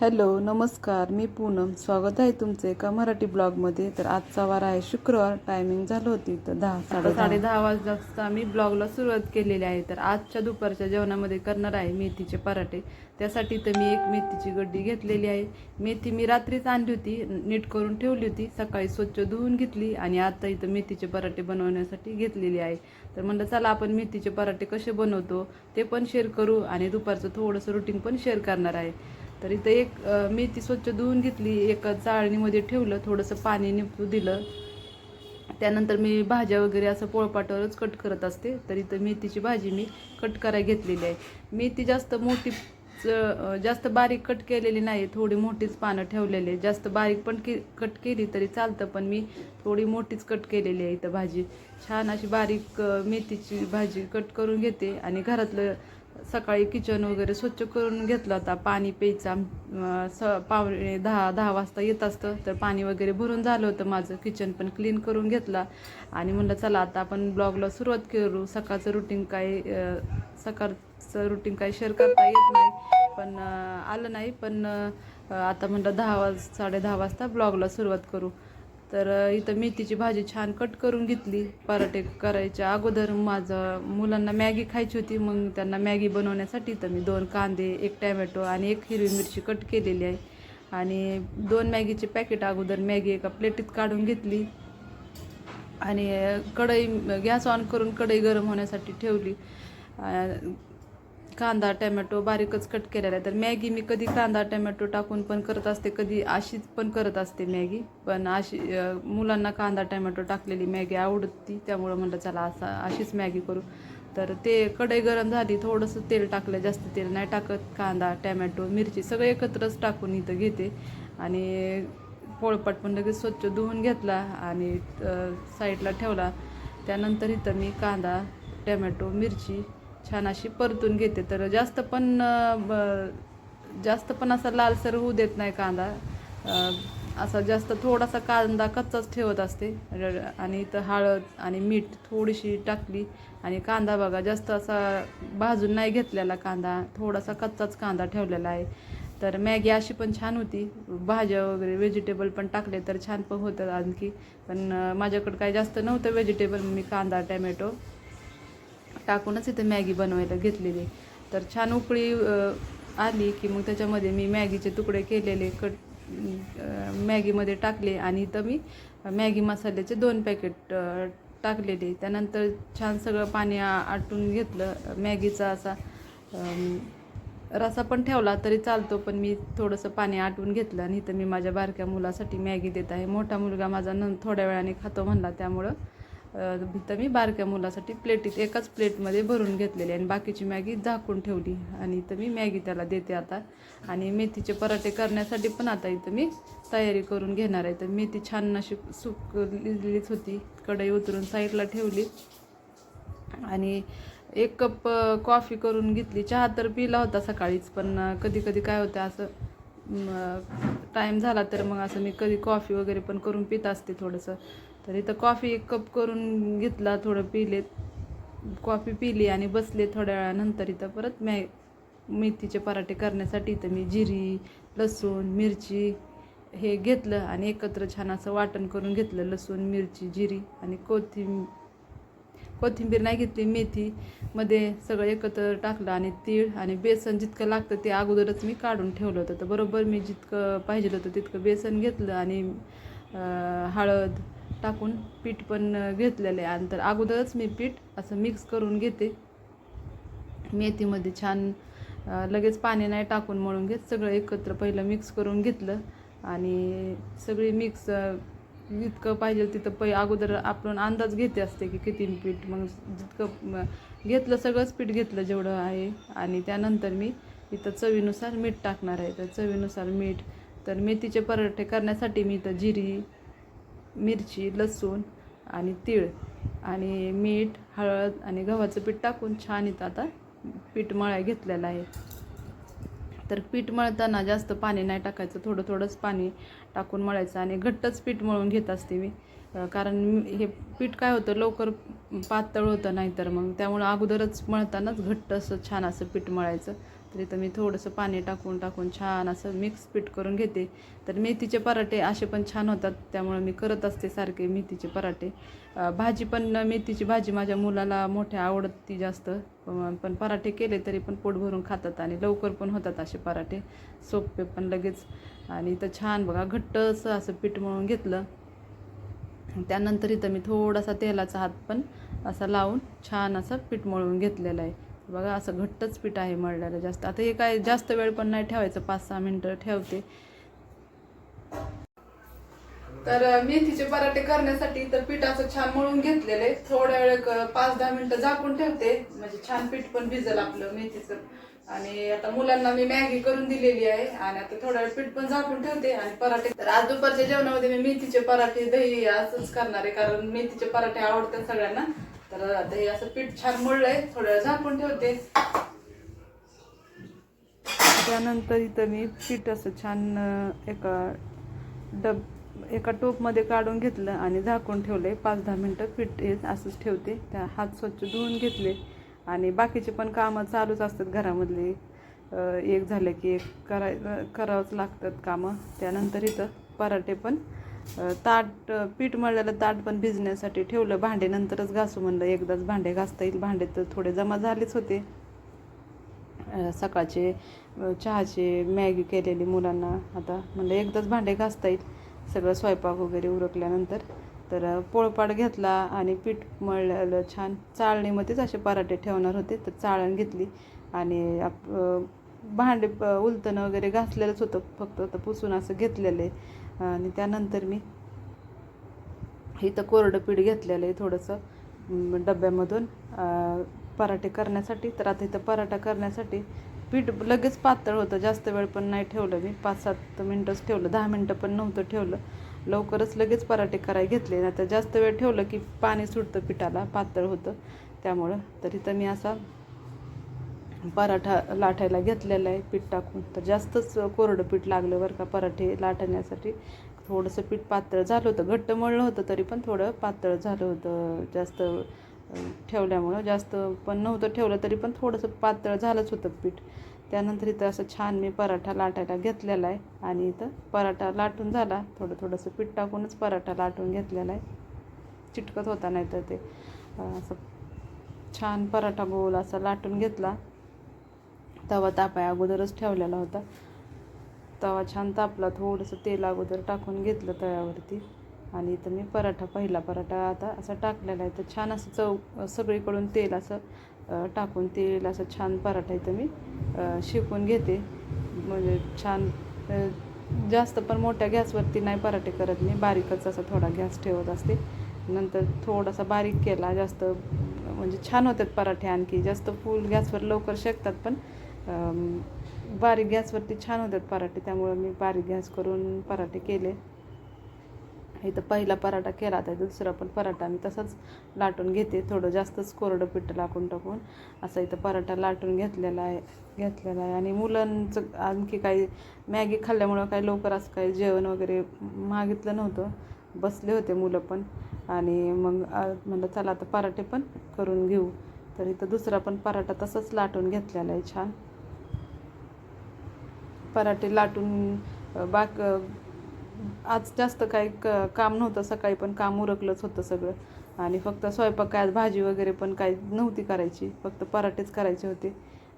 Hello नमस्कार मी पूनम. स्वागत आहे तुमचं एका मराठी ब्लॉगमध्ये. तर आजचा वार आहे शुक्रवार टायमिंग झालं होती तर दहा साडे साडे दहा वाजता मी ब्लॉगला सुरुवात केलेली आहे. तर आजच्या दुपारच्या जेवणामध्ये करणार आहे मेथीचे पराठे. त्यासाठी तर मी एक मेथीची गड्डी घेतलेली आहे. मेथी मी रात्रीच आणली होती नीट करून ठेवली होती. सकाळी स्वच्छ धुवून घेतली आणि आता इथं मेथीचे पराठे बनवण्यासाठी घेतलेली आहे. तर म्हणलं चला आपण मेथीचे पराठे कसे बनवतो ते पण शेअर करू आणि दुपारचं थोडंसं रुटीन पण शेअर करणार आहे. तर इथं एक मेथी स्वच्छ धुवून घेतली एका चाळणीमध्ये ठेवलं थोडंसं पाणी निपू दिलं. त्यानंतर मी भाज्या वगैरे असं पोळपाटावरच कट करत असते. तर इथं मेथीची भाजी मी कट करायला घेतलेली आहे. मेथी जास्त मोठी जास्त बारीक कट केलेली नाही थोडी मोठीच पानं ठेवलेली आहे. जास्त बारीक पण के कट केली तरी चालतं पण मी थोडी मोठीच कट केलेली आहे इथं भाजी. छान अशी बारीक मेथीची भाजी कट करून घेते आणि घरातलं सकाळी किचन वगैरे स्वच्छ करून घेतलं होता. पाणी प्यायचा. स पावणे दहा दहा वाजता येत असतं. तर पाणी वगैरे भरून झालं होतं माझं. किचन पण क्लीन करून घेतला. आणि म्हणलं चला आता आपण ब्लॉगला सुरुवात करू. सकाळचं रुटीन काय सकाळचं रुटीन काय शेअर करता येत नाही. पण आलं नाही. पण आता म्हणलं दहा वाज साडे दहा वाजता ब्लॉगला सुरुवात करू. तर इथं मेथीची भाजी छान कट करून घेतली पराठे करायच्या अगोदर माझं मुलांना मॅगी खायची होती मग त्यांना मॅगी बनवण्यासाठी तर मी दोन कांदे एक टॅमॅटो आणि एक हिरवी मिरची कट केलेली आहे. आणि दोन मॅगीचे पॅकेट अगोदर मॅगी एका प्लेटीत काढून घेतली आणि कढई गॅस ऑन करून कढई गरम होण्यासाठी ठेवली. कांदा टॅमॅटो बारीकच कट केलेला आहे. तर मॅगी मी कधी कांदा टमॅटो टाकून पण करत असते कधी अशीच पण करत असते मॅगी. पण अशी मुलांना कांदा टमॅटो टाकलेली मॅगी आवडती त्यामुळं म्हटलं चला असा अशीच मॅगी करू. तर ते कढई गरम झाली थोडंसं तेल टाकलं जास्त तेल नाही टाकत कांदा टॅमॅटो मिरची सगळं एकत्रच टाकून इथं घेते. आणि पोळपाट पण लगेच स्वच्छ धुवून घेतला आणि साईडला ठेवला. त्यानंतर इथं मी कांदा टॅमॅटो मिरची छान अशी परतून घेते. तर जास्त पण ब- जास्त पण असा लालसर होऊ देत नाही कांदा. असा जास्त थोडासा कांदा कच्चाच ठेवत असते. आणि इथं हळद आणि मीठ थोडीशी टाकली आणि कांदा बघा जास्त असा भाजून नाही घेतलेला कांदा. थोडासा कच्चाच कांदा ठेवलेला आहे. तर मॅगी अशी पण छान होती. भाज्या वगैरे व्हेजिटेबल पण टाकले तर छान पण होतं आणखी. पण माझ्याकडं काही जास्त नव्हतं व्हेजिटेबल मी कांदा टॅमॅटो. टाकूनच इथे मॅगी बनवायला घेतलेली. तर छान उकळी आली की मग त्याच्यामध्ये मी मॅगीचे तुकडे केलेले कट मॅगीमध्ये टाकले आणि इथं मी मॅगी मसाल्याचे दोन पॅकेट टाकलेले. त्यानंतर छान सगळं पाणी आटून घेतलं. मॅगीचा असा रसा पण ठेवला तरी चालतो पण मी थोडंसं पाणी आटवून घेतलं आणि इथं मी माझ्या बारक्या मुलासाठी मॅगी देत आहे. मोठा मुलगा माझा न थोड्या वेळाने खातो म्हणला त्यामुळं तर मी बारक्या मुलासाठी प्लेटीत एकाच प्लेटमध्ये भरून घेतलेली आणि बाकीची मॅगी झाकून ठेवली. आणि इथं मी मॅगी त्याला देते आता. आणि मेथीचे पराठे करण्यासाठी पण आता इथं मी तयारी करून घेणार आहे. तर मेथी छान अशी सुकलीच होती. कढई उतरून साईडला ठेवली. आणि एक कप कॉफी करून घेतली. चहा तर पिला होता सकाळीच पण कधी कधी काय होतं असं टाईम झाला तर मग असं मी कधी कॉफी वगैरे पण करून पित असते थोडंसं. तर इथं कॉफी एक कप करून घेतला थोडं पिले कॉफी पिली आणि बसले थोड्या वेळानंतर इथं परत मॅ मेथीचे पराठे करण्यासाठी इथं मी जिरी लसूण मिरची हे घेतलं आणि एकत्र छान असं वाटण करून घेतलं लसूण मिरची जिरी आणि कोथिंब कोथिंबीर नाही घेतली मेथी मध्ये सगळं एकत्र टाकलं आणि तीळ आणि बेसन जितकं लागतं ते अगोदरच मी काढून ठेवलं होतं. तर बरोबर मी जितकं पाहिजे होतं तितकं बेसन घेतलं आणि हळद टाकून पीठ पण घेतलेलं आहे. आणि तर अगोदरच मी पीठ असं मिक्स करून घेते. मेथीमध्ये छान लगेच पाणी नाही टाकून मळून घेत. सगळं एकत्र पहिलं मिक्स करून घेतलं. आणि सगळी मिक्स जितकं पाहिजे तिथं पै अगोदर आपण अंदाज घेते असते की किती पीठ. मग जितकं घेतलं सगळंच पीठ घेतलं जेवढं आहे. आणि त्यानंतर मी इथं चवीनुसार मीठ टाकणार आहे. तर चवीनुसार मीठ तर मेथीचे पराठे करण्यासाठी मी इथं जिरी मिरची लसूण आणि तीळ आणि मीठ हळद आणि गव्हाचं पीठ टाकून छान इथं आता पीठ मळाय घेतलेलं आहे. तर पीठ मळताना जास्त पाणी नाही टाकायचं थोडं थोडंच पाणी टाकून मळायचं आणि घट्टच पीठ मळून घेत असते मी. कारण हे पीठ काय होतं लवकर पातळ होतं नाहीतर मग त्यामुळं अगोदरच मळतानाच घट्ट असं छान असं पीठ मळायचं. तर इथं मी थोडंसं पाणी टाकून टाकून छान असं मिक्स पीठ करून घेते. तर मेथीचे पराठे असे पण छान होतात त्यामुळे मी करत असते सारखे मेथीचे पराठे. भाजी पण मेथीची भाजी माझ्या मुलाला मोठ्या आवडती जास्त. पण पराठे केले तरी पण पोट भरून खातात आणि लवकर पण होतात असे पराठे. सोपे पण लगेच. आणि इथं छान बघा घट्टसं असं पीठ मळून घेतलं. त्यानंतर इथं मी थोडासा तेलाचा हात पण असा लावून छान असं पीठ मळून घेतलेलं आहे. बघा असं घट्टच पीठ आहे मळल्याला जास्त. आता हे काय जास्त वेळ पण नाही ठेवायचं पाच सहा मिनटं ठेवते. तर मेथीचे पराठे करण्यासाठी तर पीठ असं छान मळून घेतलेले. थोड्या वेळ पाच दहा मिनिटं झाकून ठेवते. म्हणजे छान पीठ पण भिजल आपलं मेथीचं. आणि आता मुलांना मी मॅगी करून दिलेली आहे. आणि आता थोडा वेळ पीठ पण झाकून ठेवते आणि पराठे तर आज दुपारच्या जेवणामध्ये मी मेथीचे पराठे दही असंच करणार आहे. कारण मेथीचे पराठे आवडतात सगळ्यांना. तर आता हे असं पीठ छान मळलंय. थोड्या वेळ झाकून ठेवते. त्यानंतर इथं मी पीठ असं छान एका डब एका टोपमध्ये काढून घेतलं आणि झाकून ठेवले पाच दहा मिनटं पीठ येत असंच ठेवते. त्या हात स्वच्छ धुवून घेतले. आणि बाकीचे पण कामं चालूच असतात घरामधले. एक झालं की एक कराय करावंच लागतात कामं. त्यानंतर इथं पराठे पण ताट पीठ मळलेलं ताट पण भिजण्यासाठी ठेवलं. भांडे नंतरच घासू म्हणलं. एकदाच भांडे घासता येईल. भांडे तर थोडे जमा झालेच होते. सकाळचे चहाचे मॅगी केलेली मुलांना. आता म्हणलं एकदाच भांडे घासता येईल. सगळं स्वयंपाक वगैरे उरकल्यानंतर तर पोळपाट घेतला आणि पीठ मळलेलं छान चाळणीमध्येच असे पराठे ठेवणार होते. तर चाळण घेतली आणि आप भांडे प- उलतणं वगैरे घासलेलंच होतं. फक्त आता पुसून असं घेतलेलं आहे. आणि त्यानंतर मी इथं कोरडं पीठ घेतलेलं आहे थोडंसं डब्यामधून पराठे करण्यासाठी. तर आता इथं पराठा करण्यासाठी पीठ लगेच पातळ होतं जास्त वेळ पण नाही ठेवलं मी. पाच सात मिनटंच ठेवलं दहा मिनटं पण नव्हतं ठेवलं. लवकरच लगेच पराठे करायला घेतले. नाही तर जास्त वेळ ठेवलं की पाणी सुटतं पिठाला पातळ होतं. त्यामुळं तर इथं मी असा पराठा लाटायला घेतलेला आहे पीठ टाकून. तर जास्तच कोरडं पीठ लागलं बरं का पराठे लाटण्यासाठी. थोडंसं पीठ पातळ झालं होतं घट्ट मळलं होतं तरी पण थोडं पातळ झालं होतं जास्त ठेवल्यामुळं. जास्त पण नव्हतं ठेवलं तरी पण थोडंसं पातळ झालंच होतं पीठ. त्यानंतर इथं असं छान मी पराठा लाटायला घेतलेला आहे. आणि इथं पराठा लाटून झाला. थोडं थोडंसं पीठ टाकूनच पराठा लाटून घेतलेला आहे. चिटकत होता नाही तर ते असं छान पराठा गोल असा लाटून घेतला. तवा तापाय अगोदरच ठेवलेला होता. तवा छान तापला थोडंसं तेल अगोदर टाकून घेतलं तव्यावरती. आणि इथं मी पराठा पहिला पराठा आता असा टाकलेला आहे. तर छान असं चव सगळीकडून तेल असं टाकून तेल असं छान पराठा इथं मी शिकून घेते. म्हणजे छान जास्त पण मोठ्या गॅसवरती नाही पराठे करत मी. बारीकच असा थोडा गॅस ठेवत असते. नंतर थोडासा बारीक केला जास्त म्हणजे छान होतात पराठे आणखी. जास्त फुल गॅसवर लवकर शेकतात पण बारीक गॅसवरती छान होतात पराठे त्यामुळं मी बारीक गॅस करून पराठे केले. इथं पहिला पराठा केला तर दुसरा पण पराठा मी तसाच लाटून घेते. थोडं जास्तच कोरडं पीठ टाकून टाकून असा इथं पराठा लाटून घेतलेला आहे घेतलेला आहे. आणि मुलांचं आणखी काही मॅगी खाल्ल्यामुळं काही लवकर असं काही जेवण वगैरे मागितलं नव्हतं. बसले होते मुलं पण. आणि मग म्हणलं चला आता पराठे पण करून घेऊ. तर इथं दुसरा पण पराठा तसाच लाटून घेतलेला आहे छान. पराठे लाटून बाक आज जास्त काही क काम नव्हतं सकाळी पण काम उरकलंच होतं सगळं. आणि फक्त स्वयंपाक काय आज भाजी वगैरे पण काही नव्हती करायची फक्त पराठेच करायचे होते.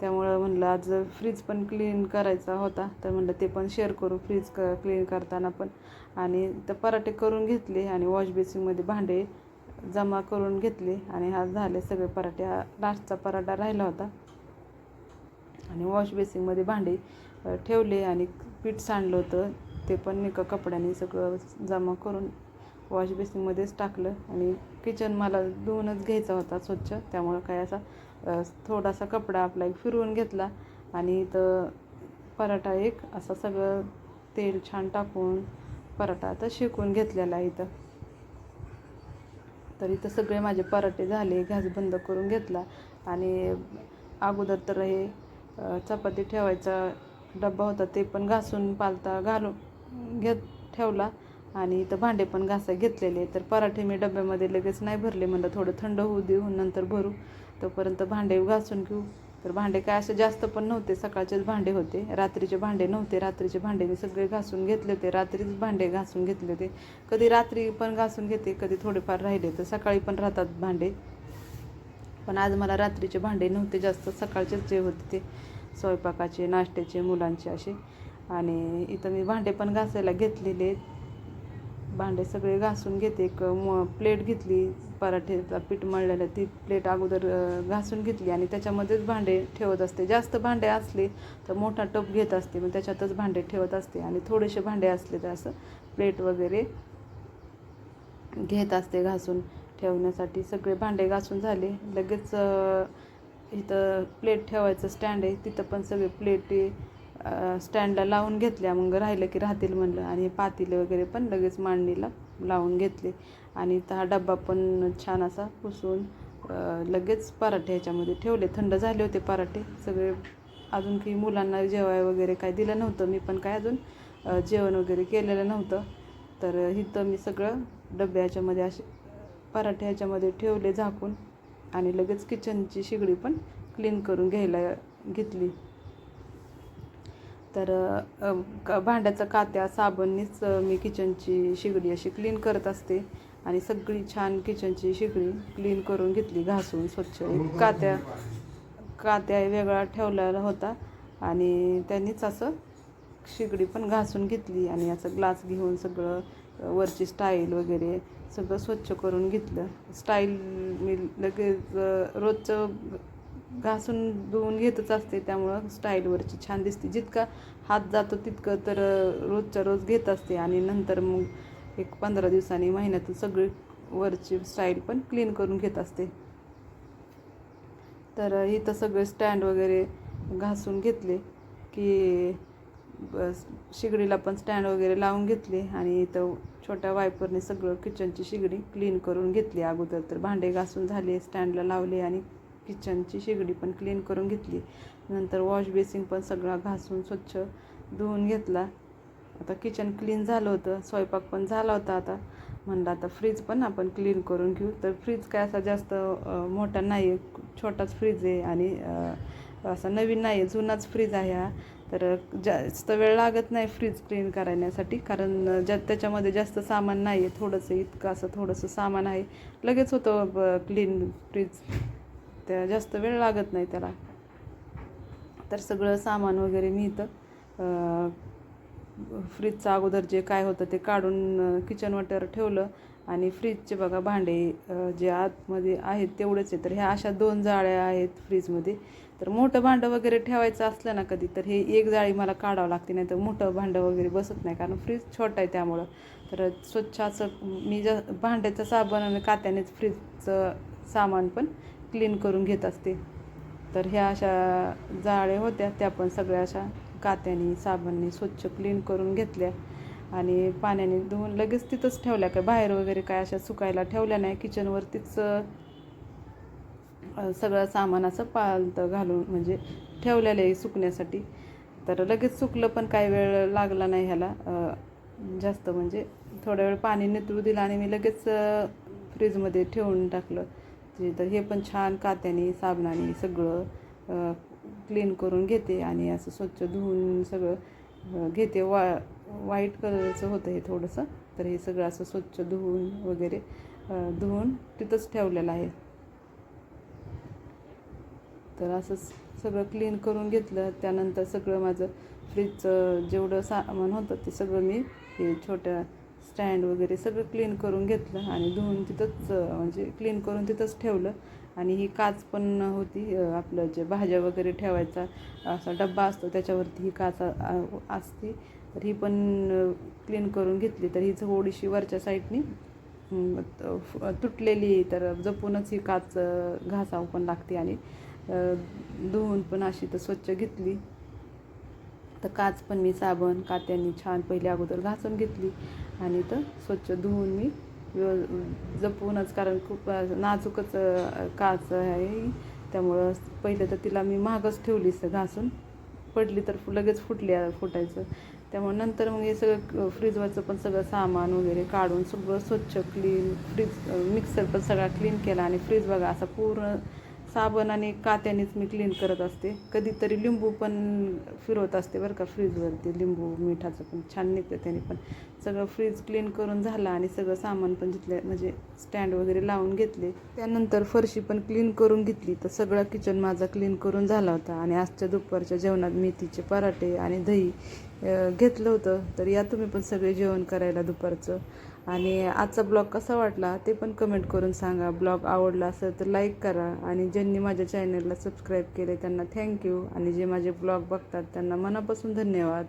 त्यामुळं म्हणलं आज फ्रीज पण क्लीन करायचा होता तर म्हणलं ते पण शेअर करू फ्रीज क क्लीन करताना पण. आणि तर पराठे करून घेतले आणि वॉश बेसिनमध्ये भांडे जमा करून घेतले आणि हा झाले सगळे पराठे. हा लास्टचा पराठा राहिला होता. आणि वॉश बेसिनमध्ये भांडे ठेवले आणि पीठ सांडलं होतं. ते पण एका कपड्याने सगळं जमा करून वॉश बेसिनमध्येच टाकलं आणि किचन मला धुवूनच घ्यायचा होता स्वच्छ. त्यामुळं काय असा थोडासा कपडा आपला एक फिरवून घेतला आणि इथं पराठा एक असं सगळं तेल छान टाकून पराठा आता शिकून घेतलेला आहे इथं. तर इथं सगळे माझे पराठे झाले गॅस बंद करून घेतला आणि अगोदर तर हे चपाती ठेवायचा डब्बा होता ते पण घासून पालता घालून घेत ठेवला आणि इथं भांडे पण घासा घेतलेले. तर पराठे मी डब्यामध्ये लगेच नाही भरले म्हणलं थोडं थंड होऊ देऊ नंतर भरू. तोपर्यंत भांडे घासून घेऊ. तर भांडे काय असे जास्त पण नव्हते सकाळचेच भांडे होते. रात्रीचे भांडे नव्हते रात्रीचे भांडे मी सगळे घासून घेतले होते. रात्रीच भांडे घासून घेतले होते. कधी रात्री पण घासून घेते कधी थोडेफार राहिले तर सकाळी पण राहतात भांडे. पण आज मला रात्रीचे भांडे नव्हते जास्त सकाळचेच जे होते ते स्वयंपाकाचे नाश्त्याचे मुलांचे असे. आणि इथं मी भांडे पण घासायला घेतलेले भांडे सगळे घासून घेते. एक म प्लेट घेतली पराठेचा पीठ मळलेलं ती प्लेट अगोदर घासून घेतली आणि त्याच्यामध्येच भांडे ठेवत असते. जास्त भांडे असले तर मोठा टप घेत असते मग त्याच्यातच भांडे ठेवत असते आणि थोडेसे भांडे असले तर असं प्लेट वगैरे घेत असते घासून. ठेवण्यासाठी सगळे भांडे घासून झाले. लगेच इथं प्लेट ठेवायचं स्टँड आहे. तिथं पण सगळे प्लेटी स्टँडला लावून घेतल्या. मग राहिलं की राहतील म्हणलं. आणि पातेले वगैरे पण लगेच मांडणीला लावून घेतले. आणि हा डब्बा पण छान असा पुसून लगेच पराठे ह्याच्यामध्ये ठेवले. थंड झाले होते पराठे. सगळे अजून काही मुलांना जेवाय वगैरे काय दिलं नव्हतं. मी पण काय अजून जेवण वगैरे केलेलं नव्हतं. तर इथं मी सगळं डब्या असे पराठे ह्याच्यामध्ये ठेवले झाकून आणि लगेच किचनची शिगडी पण क्लीन करून घ्यायला घेतली. तर का भांड्याचा कात्या साबणनीच मी किचनची शेगडी अशी क्लीन करत असते. आणि सगळी छान किचनची शिगडी क्लीन करून घेतली घासून स्वच्छ. कात्या कात्या वेगळा ठेवलेला होता. आणि त्यांनीच असं शिगडी पण घासून घेतली आणि असं ग्लास घेऊन सगळं वरची स्टाईल वगैरे सगळं स्वच्छ करून घेतलं. स्टाईल मी लगेच रोजचं घासून धुवून घेतच असते. त्यामुळं स्टाईलवरची छान दिसते. जितका हात जातो तितकं तर रोजच्या रोज घेत असते. आणि नंतर मग एक पंधरा दिवसांनी महिन्यातून सगळी वरची स्टाईल पण क्लीन करून घेत असते. तर इथं सगळे स्टँड वगैरे घासून घेतले की बस शिगडीला पण स्टँड वगैरे लावून घेतले. आणि इथं छोट्या वायपरने सगळं किचनची शिगडी क्लीन करून घेतली. अगोदर तर भांडे घासून झाले स्टँडला लावले आणि किचनची शेगडी पण क्लीन करून घेतली. नंतर वॉश बेसिन पण सगळा घासून स्वच्छ धुवून घेतला. आता किचन क्लीन झालं होतं स्वयंपाक पण झाला होता आता. म्हणलं आता फ्रीज पण आपण क्लीन करून घेऊ. तर फ्रीज काय असा जास्त मोठा नाही आहे छोटाच फ्रीज आहे आणि असा नवीन नाही आहे जुनाच फ्रीज आहे हा. तर जास्त वेळ लागत नाही फ्रीज क्लीन करण्यासाठी कारण ज्या त्याच्यामध्ये जास्त सामान नाही आहे थोडंसं इतकं असं थोडंसं सामान आहे. लगेच होतं क्लीन फ्रीज त्या जास्त वेळ लागत नाही त्याला. तर सगळं सामान वगैरे मी इथं फ्रीजचं अगोदर जे काय होतं ते काढून किचन वॉटर ठेवलं. आणि फ्रीजचे बघा भांडे जे आतमध्ये आहेत तेवढेच आहे तर ह्या अशा दोन जाळ्या आहेत फ्रीजमध्ये तर मोठं भांडं वगैरे ठेवायचं असलं ना कधी तर हे एक जाळी मला काढावं लागते नाही तर मोठं भांडं वगैरे बसत नाही कारण फ्रीज छोटा आहे त्यामुळं. तर स्वच्छ असं मी ज भांड्याचं साबण आणि कात्यानेच फ्रीजचं सामान पण क्लीन करून घेत असते. तर ह्या अशा जाळे होत्या त्या पण सगळ्या अशा कात्याने साबणने स्वच्छ क्लीन करून घेतल्या. आणि पाण्याने धुवून लगेच तिथंच ठेवल्या काय बाहेर वगैरे काय अशा सुकायला ठेवल्या नाही किचनवरतीच सगळं सामान असं पालतं घालून म्हणजे ठेवलेलं आहे सुकण्यासाठी. तर लगेच सुकलं पण काही वेळ लागला नाही ह्याला. जास्त म्हणजे थोडा वेळ पाणी नितळू दिलं आणि मी लगेच फ्रीजमध्ये ठेवून टाकलं. ते तर हे पण छान कात्याने साबणाने सगळं क्लीन करून घेते आणि असं स्वच्छ धुवून सगळं घेते. वा वाईट कलरचं होतं हे थोडंसं. तर हे सगळं असं स्वच्छ धुवून वगैरे धुवून तिथंच ठेवलेलं आहे. तर असंच सगळं क्लीन करून घेतलं. त्यानंतर सगळं माझं फ्रीजचं जेवढं सामान होतं ते सगळं मी हे छोट्या स्टँड वगैरे सगळं क्लीन करून घेतलं आणि धुवून तिथंच म्हणजे क्लीन करून तिथंच ठेवलं. आणि ही काच पण होती आपलं जे भाज्या वगैरे ठेवायचा असा डब्बा असतो त्याच्यावरती ही काच असते. तर ही पण क्लीन करून घेतली. तर ही थोडीशी वरच्या साईडनी तुटलेली तर जपूनच ही काच घासावं पण लागते आणि धुवून पण अशी तर स्वच्छ घेतली. तर काच पण मी साबण कात्यांनी छान पहिले अगोदर घासून घेतली आणि तर स्वच्छ धुवून मी व्यव जपूनच कारण खूप नाजूकच काच आहे. त्यामुळं पहिले तर तिला मी महागच ठेवली स- घासून. पडली तर लगेच फुटली फुटायचं. त्यामुळे नंतर मग हे सगळं फ्रीजवरचं पण सगळं सामान वगैरे काढून सगळं स्वच्छ क्लीन फ्रीज मिक्सर पण सगळा क्लीन केला आणि फ्रीज बघा असा पूर्ण साबण आणि कात्यानेच मी क्लीन करत असते. कधीतरी लिंबू पण फिरवत असते बरं का फ्रीजवरती लिंबू मिठाचं पण छान निघतं त्याने पण. सगळं फ्रीज क्लीन करून झालं आणि सगळं सामान पण घेतलं म्हणजे स्टँड वगैरे लावून घेतले. त्यानंतर फरशी पण क्लीन करून घेतली. तर सगळं किचन माझा क्लीन करून झाला होता. आणि आजच्या दुपारच्या जेवणात मेथीचे पराठे आणि दही घेतलं होतं. तर या तुम्ही पण सगळे जेवण करायला दुपारचं. आणि आजचा ब्लॉग कसा वाटला ते पण कमेंट करून सांगा. ब्लॉग आवडला असेल तर लाईक करा आणि ज्यांनी माझ्या चॅनलला सबस्क्राईब केले त्यांना थँक्यू आणि जे माझे ब्लॉग बघतात त्यांना मनापासून धन्यवाद.